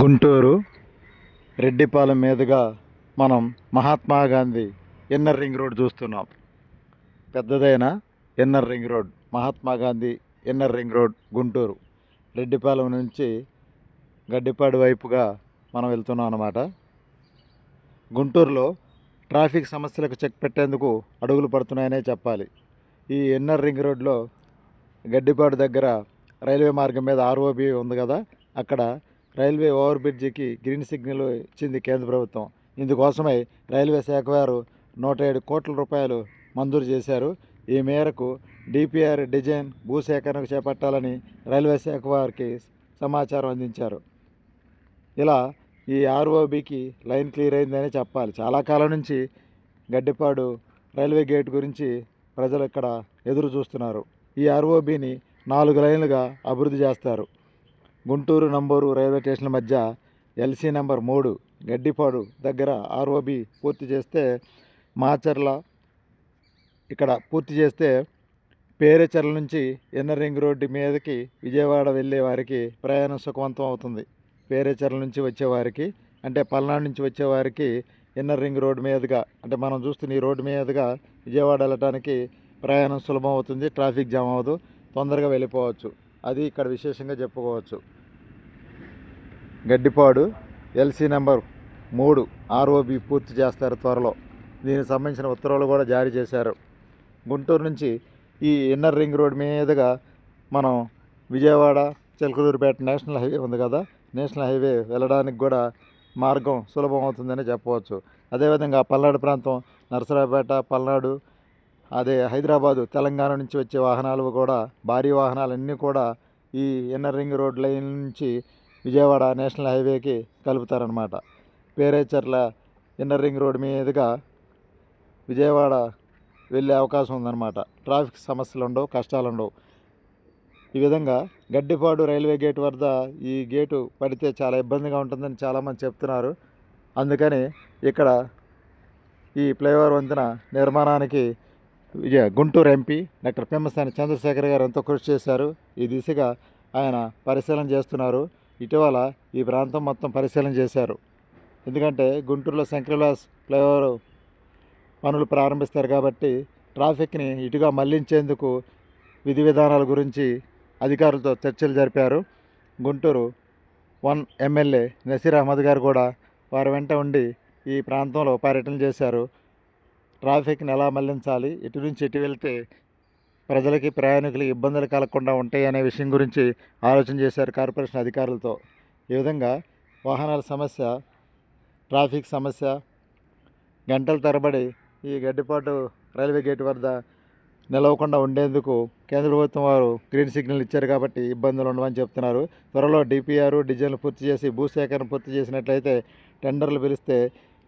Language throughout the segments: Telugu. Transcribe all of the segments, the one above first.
గుంటూరు రెడ్డిపాలెం మీదుగా మనం Mahatma Gandhi inner ring road చూస్తున్నాం. పెద్దదైన inner ring road Mahatma Gandhi inner ring road Guntur. Reddipalem నుంచి గడ్డిపాడు వైపుగా మనం వెళ్తున్నాం అన్నమాట. గుంటూరులో ట్రాఫిక్ సమస్యలకు చెక్ పెట్టేందుకు అడుగులు పడుతున్నాయనే చెప్పాలి. ఈ ఇన్నర్ రింగ్ రోడ్లో గడ్డిపాడు దగ్గర రైల్వే మార్గం మీద ఆర్ఓబి ఉంది కదా అక్కడ రైల్వే ఓవర్ బ్రిడ్జికి గ్రీన్ సిగ్నల్ ఇచ్చింది కేంద్ర ప్రభుత్వం. ఇందుకోసమై రైల్వే శాఖ వారు నూట ఏడు కోట్ల రూపాయలు మంజూరు చేశారు. ఈ మేరకు డిపిఆర్ డిజైన్ భూసేకరణకు చేపట్టాలని రైల్వే శాఖ వారికి సమాచారం అందించారు. ఇలా ఈ ఆర్ఓబికి లైన్ క్లియర్ అయిందని చెప్పాలి. చాలా కాలం నుంచి గడ్డిపాడు రైల్వే గేట్ గురించి ప్రజలు ఇక్కడ ఎదురు చూస్తున్నారు. ఈ ఆర్ఓబిని నాలుగు లైన్లుగా అభివృద్ధి చేస్తారు. గుంటూరు నంబూరు రైల్వే స్టేషన్ల మధ్య ఎల్సీ నెంబర్ మూడు గడ్డిపాడు దగ్గర ఆర్ఓబి పూర్తి చేస్తే మాచర్ల ఇక్కడ పూర్తి చేస్తే పేరేచర్ల నుంచి ఇన్నర్ రింగ్ రోడ్డు మీదకి విజయవాడ వెళ్ళే వారికి ప్రయాణం సుఖవంతం అవుతుంది. పేరేచర్ల నుంచి వచ్చేవారికి అంటే పల్నాడు నుంచి వచ్చేవారికి ఇన్నర్ రింగ్ రోడ్డు మీదుగా అంటే మనం చూస్తున్న ఈ రోడ్డు మీదుగా విజయవాడ వెళ్ళటానికి ప్రయాణం సులభం అవుతుంది ట్రాఫిక్ జామ్ అవ్వదు తొందరగా వెళ్ళిపోవచ్చు. అది ఇక్కడ విశేషంగా చెప్పుకోవచ్చు. గడ్డిపాడు ఎల్సీ నెంబర్ మూడు ఆర్ఓబి పూర్తి చేస్తారు త్వరలో. దీనికి సంబంధించిన ఉత్తర్వులు కూడా జారీ చేశారు. గుంటూరు నుంచి ఈ ఇన్నర్ రింగ్ రోడ్ మీదుగా మనం విజయవాడ చిలకలూరుపేట నేషనల్ హైవే ఉంది కదా నేషనల్ హైవే వెళ్ళడానికి కూడా మార్గం సులభం అవుతుందని చెప్పవచ్చు. అదేవిధంగా పల్నాడు ప్రాంతం నరసరావుపేట పల్నాడు అదే హైదరాబాదు తెలంగాణ నుంచి వచ్చే వాహనాలు కూడా భారీ వాహనాలన్నీ కూడా ఈ ఇన్నర్ రింగ్ రోడ్ లైన్ నుంచి విజయవాడ నేషనల్ హైవేకి కలుపుతారనమాట పేరేచర్ల ఇన్నర్ రింగ్ రోడ్ మీదుగా విజయవాడ వెళ్ళే అవకాశం ఉందన్నమాట. ట్రాఫిక్ సమస్యలు ఉండవు కష్టాలు ఉండవు. ఈ విధంగా గడ్డిపాడు రైల్వే గేట్ వద్ద ఈ గేటు పడితే చాలా ఇబ్బందిగా ఉంటుందని చాలామంది చెప్తున్నారు. అందుకని ఇక్కడ ఈ ఫ్లైఓవర్ వంతెన నిర్మాణానికి గుంటూరు ఎంపీ డాక్టర్ పెమ్మసాని చంద్రశేఖర్ గారు ఎంతో కృషి చేశారు. ఈ దిశగా ఆయన పరిశీలన చేస్తున్నారు. ఇటీవల ఈ ప్రాంతం మొత్తం పరిశీలన చేశారు. ఎందుకంటే గుంటూరులో శంకరవిలాస్ ఫ్లైఓవర్ పనులు ప్రారంభిస్తారు కాబట్టి ట్రాఫిక్ని ఇటుగా మళ్ళించేందుకు విధి విధానాల గురించి అధికారులతో చర్చలు జరిపారు. గుంటూరు వన్ ఎమ్మెల్యే నసీర్ అహ్మద్ గారు కూడా వారి వెంట ఉండి ఈ ప్రాంతంలో పర్యటన చేశారు. ట్రాఫిక్ని ఎలా మళ్ళించాలి? ఇటు నుంచి ఇటు వెళ్తే ప్రజలకి ప్రయాణికులకి ఇబ్బందులు కలగకుండా ఉంటాయి అనే విషయం గురించి ఆలోచన చేశారు కార్పొరేషన్ అధికారులతో. ఈ విధంగా వాహనాల సమస్య ట్రాఫిక్ సమస్య గంటల తరబడి ఈ గడ్డిపాటు రైల్వే గేట్ వద్ద నిలవకుండా ఉండేందుకు కేంద్ర ప్రభుత్వం వారు గ్రీన్ సిగ్నల్ ఇచ్చారు కాబట్టి ఇబ్బందులు ఉండవని చెప్తున్నారు. త్వరలో డిపిఆర్ డిజైన్లు పూర్తి చేసి భూసేకరణ పూర్తి చేసినట్లయితే టెండర్లు పిలిస్తే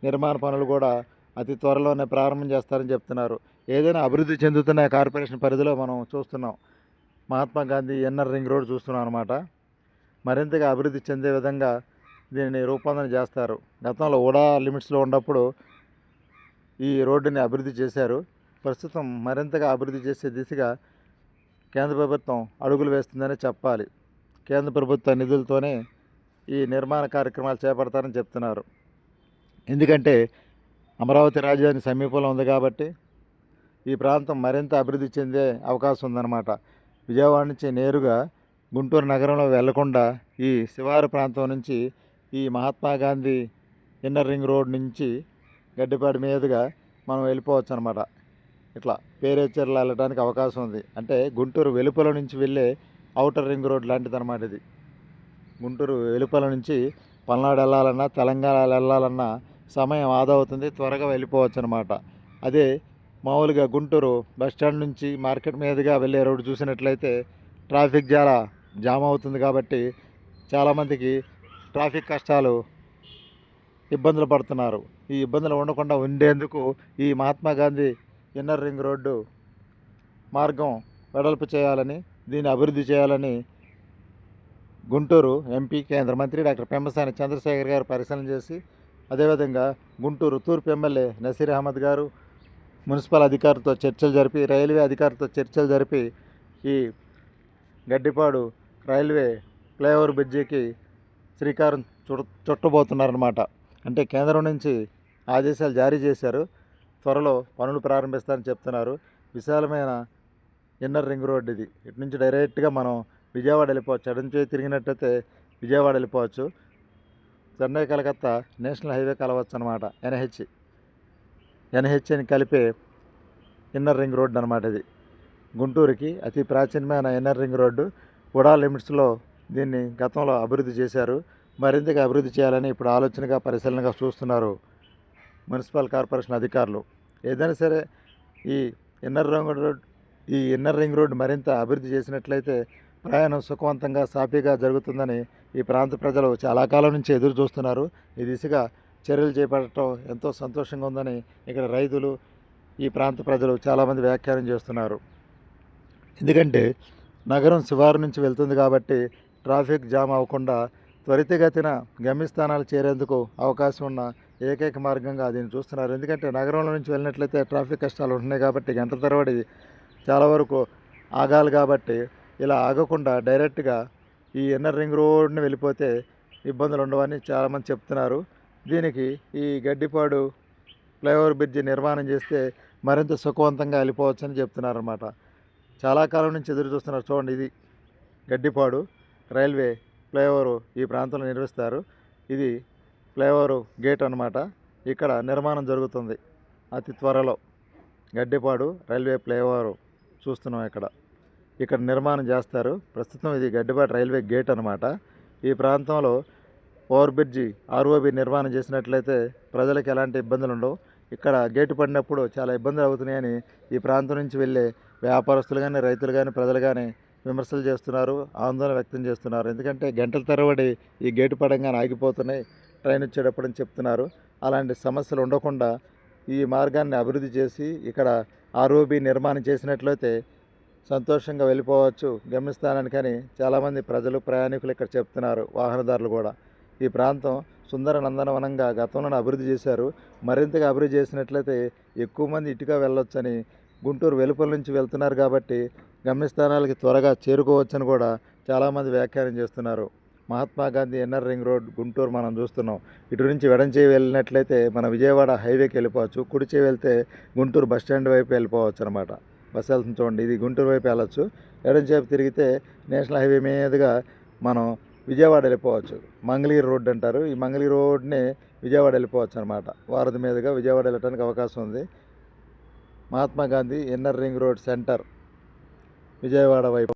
నిర్మాణ పనులు కూడా అతి త్వరలోనే ప్రారంభం చేస్తారని చెప్తున్నారు. ఏదైనా అభివృద్ధి చెందుతున్న కార్పొరేషన్ పరిధిలో మనం చూస్తున్నాం. Mahatma Gandhi inner ring road చూస్తున్నాం అనమాట మరింతగా అభివృద్ధి చెందే విధంగా దీనిని రూపొందన చేస్తారు. గతంలో ఓడా లిమిట్స్లో ఉన్నప్పుడు ఈ రోడ్డుని అభివృద్ధి చేశారు. ప్రస్తుతం మరింతగా అభివృద్ధి చేసే దిశగా కేంద్ర ప్రభుత్వం అడుగులు వేస్తుందని చెప్పాలి. కేంద్ర ప్రభుత్వ నిధులతోనే ఈ నిర్మాణ కార్యక్రమాలు చేపడతారని చెప్తున్నారు. ఎందుకంటే అమరావతి రాజధాని సమీపంలో ఉంది కాబట్టి ఈ ప్రాంతం మరింత అభివృద్ధి చెందే అవకాశం ఉందన్నమాట. విజయవాడ నుంచి నేరుగా గుంటూరు నగరంలో వెళ్ళకుండా ఈ శివారు ప్రాంతం నుంచి ఈ Mahatma Gandhi inner ring road నుంచి గడ్డిపాడు మీదుగా మనం వెళ్ళిపోవచ్చు అనమాట ఇట్లా పేరేచర్లు వెళ్ళడానికి అవకాశం ఉంది. అంటే గుంటూరు వెలుపల నుంచి వెళ్ళే అవుటర్ రింగ్ రోడ్ లాంటిది అనమాట ఇది. గుంటూరు వెలుపల నుంచి పల్నాడు వెళ్ళాలన్నా తెలంగాణ వెళ్ళాలన్నా సమయం ఆదా అవుతుంది త్వరగా వెళ్ళిపోవచ్చు అనమాట అదే మామూలుగా గుంటూరు బస్ స్టాండ్ నుంచి మార్కెట్ మీదుగా వెళ్ళే రోడ్డు చూసినట్లయితే ట్రాఫిక్ చాలా జామ్ అవుతుంది కాబట్టి చాలామందికి ట్రాఫిక్ కష్టాలు ఇబ్బందులు పడుతున్నారు. ఈ ఇబ్బందులు ఉండకుండా ఉండేందుకు ఈ Mahatma Gandhi inner ring road మార్గం వెడల్పు చేయాలని దీన్ని అభివృద్ధి చేయాలని గుంటూరు ఎంపీ కేంద్ర మంత్రి డాక్టర్ పెమ్మసాని చంద్రశేఖర్ గారు పరిశీలన చేసి అదేవిధంగా గుంటూరు తూర్పు ఎమ్మెల్యే నసీర్ అహ్మద్ గారు మున్సిపల్ అధికారులతో చర్చలు జరిపి రైల్వే అధికారులతో చర్చలు జరిపి ఈ గడ్డిపాడు రైల్వే ఫ్లైఓవర్ బ్రిడ్జికి శ్రీకారం చుట్ చుట్టబోతున్నారన్నమాట. అంటే కేంద్రం నుంచి ఆదేశాలు జారీ చేశారు. త్వరలో పనులు ప్రారంభిస్తారని చెప్తున్నారు. విశాలమైన ఇన్నర్ రింగ్ రోడ్ ఇది. ఇటు నుంచి డైరెక్ట్గా మనం విజయవాడ వెళ్ళిపోవచ్చు. అటు నుంచి తిరిగినట్టయితే విజయవాడ వెళ్ళిపోవచ్చు. చెన్నై కలకత్తా నేషనల్ హైవే కలవచ్చు అనమాట ఎన్హెచ్ ఎన్హెచ్ఈని కలిపే ఇన్నర్ రింగ్ రోడ్డు అనమాట ఇది. గుంటూరుకి అతి ప్రాచీనమైన ఇన్నర్ రింగ్ రోడ్డు ఉడా లిమిట్స్లో దీన్ని గతంలో అభివృద్ధి చేశారు. మరింతగా అభివృద్ధి చేయాలని ఇప్పుడు ఆలోచనగా పరిశీలనగా చూస్తున్నారు మున్సిపల్ కార్పొరేషన్ అధికారులు. ఏదైనా సరే ఈ ఇన్నర్ రింగ్ రోడ్ ఈ ఇన్నర్ రింగ్ రోడ్ మరింత అభివృద్ధి చేసినట్లయితే ప్రయాణం సుఖవంతంగా సాఫీగా జరుగుతుందని ఈ ప్రాంత ప్రజలు చాలా కాలం నుంచి ఎదురు చూస్తున్నారు. ఈ దిశగా చర్యలు చేపట్టడం ఎంతో సంతోషంగా ఉందని ఇక్కడ రైతులు ఈ ప్రాంత ప్రజలు చాలామంది వ్యాఖ్యానం చేస్తున్నారు. ఎందుకంటే నగరం శివారు నుంచి వెళ్తుంది కాబట్టి ట్రాఫిక్ జామ్ అవ్వకుండా త్వరితగతిన గమ్యస్థానాలు చేరేందుకు అవకాశం ఉన్న ఏకైక మార్గంగా దీన్ని చూస్తున్నారు. ఎందుకంటే నగరంలో నుంచి వెళ్ళినట్లయితే ట్రాఫిక్ కష్టాలు ఉంటున్నాయి కాబట్టి గంటల తరబడి చాలా వరకు ఆగాలి కాబట్టి ఇలా ఆగకుండా డైరెక్ట్గా ఈ ఇన్నర్ రింగ్ రోడ్ని వెళ్ళిపోతే ఇబ్బందులు ఉండవని చాలామంది చెప్తున్నారు. దీనికి ఈ గడ్డిపాడు ఫ్లైఓవర్ బ్రిడ్జి నిర్మాణం చేస్తే మరింత సుఖవంతంగా వెళ్ళిపోవచ్చని చెప్తున్నారు అనమాట చాలా కాలం నుంచి ఎదురు చూస్తున్నారు. చూడండి ఇది గడ్డిపాడు రైల్వే ఫ్లైఓవర్ ఈ ప్రాంతంలో నిర్మిస్తారు ఇది ఫ్లైఓవర్ గేట్ అన్నమాట. ఇక్కడ నిర్మాణం జరుగుతుంది అతి త్వరలో. గడ్డిపాడు రైల్వే ఫ్లైఓవర్ చూస్తున్నాం ఇక్కడ. ఇక్కడ నిర్మాణం చేస్తారు. ప్రస్తుతం ఇది గడ్డిపాటి రైల్వే గేట్ అనమాట ఈ ప్రాంతంలో ఓవర్ బ్రిడ్జి ఆర్ఓబి నిర్మాణం చేసినట్లయితే ప్రజలకు ఎలాంటి ఇబ్బందులు ఉండవు. ఇక్కడ గేటు పడినప్పుడు చాలా ఇబ్బందులు అవుతున్నాయని ఈ ప్రాంతం నుంచి వెళ్ళే వ్యాపారస్తులు కానీ రైతులు కానీ ప్రజలు కానీ విమర్శలు చేస్తున్నారు ఆందోళన వ్యక్తం చేస్తున్నారు. ఎందుకంటే గంటల తరబడి ఈ గేటు పడంగానే ఆగిపోతున్నాయి ట్రైన్ వచ్చేటప్పుడు అని చెప్తున్నారు. అలాంటి సమస్యలు ఉండకుండా ఈ మార్గాన్ని అభివృద్ధి చేసి ఇక్కడ ఆర్ఓబి నిర్మాణం చేసినట్లయితే సంతోషంగా వెళ్ళిపోవచ్చు గమ్యస్థానానికని చాలామంది ప్రజలు ప్రయాణికులు ఇక్కడ చెప్తున్నారు వాహనదారులు కూడా. ఈ ప్రాంతం సుందర నందనవనంగా గతంలోనే అభివృద్ధి చేశారు. మరింతగా అభివృద్ధి చేసినట్లయితే ఎక్కువ మంది ఇటుగా వెళ్ళొచ్చని గుంటూరు వెలుపల నుంచి వెళ్తున్నారు కాబట్టి గమ్యస్థానాలకి త్వరగా చేరుకోవచ్చని కూడా చాలామంది వ్యాఖ్యానం చేస్తున్నారు. Mahatma Gandhi inner ring road Guntur మనం చూస్తున్నాం. ఇటు నుంచి వెడంచే వెళ్ళినట్లయితే మన విజయవాడ హైవేకి వెళ్ళిపోవచ్చు. కుడి వెళ్తే గుంటూరు బస్ స్టాండ్ వైపు వెళ్ళిపోవచ్చు అనమాట బస్సు వెళ్తుంది చూడండి. ఇది గుంటూరు వైపు వెళ్ళొచ్చు. ఎడంచేపు తిరిగితే నేషనల్ హైవే మీదుగా మనం విజయవాడ వెళ్ళిపోవచ్చు. మంగళగిరి రోడ్ అంటారు. ఈ మంగళగిరి రోడ్ని విజయవాడ వెళ్ళిపోవచ్చు అనమాట వారధి మీదుగా విజయవాడ వెళ్ళడానికి అవకాశం ఉంది. Mahatma Gandhi inner ring road centre Vijayawada వైపు.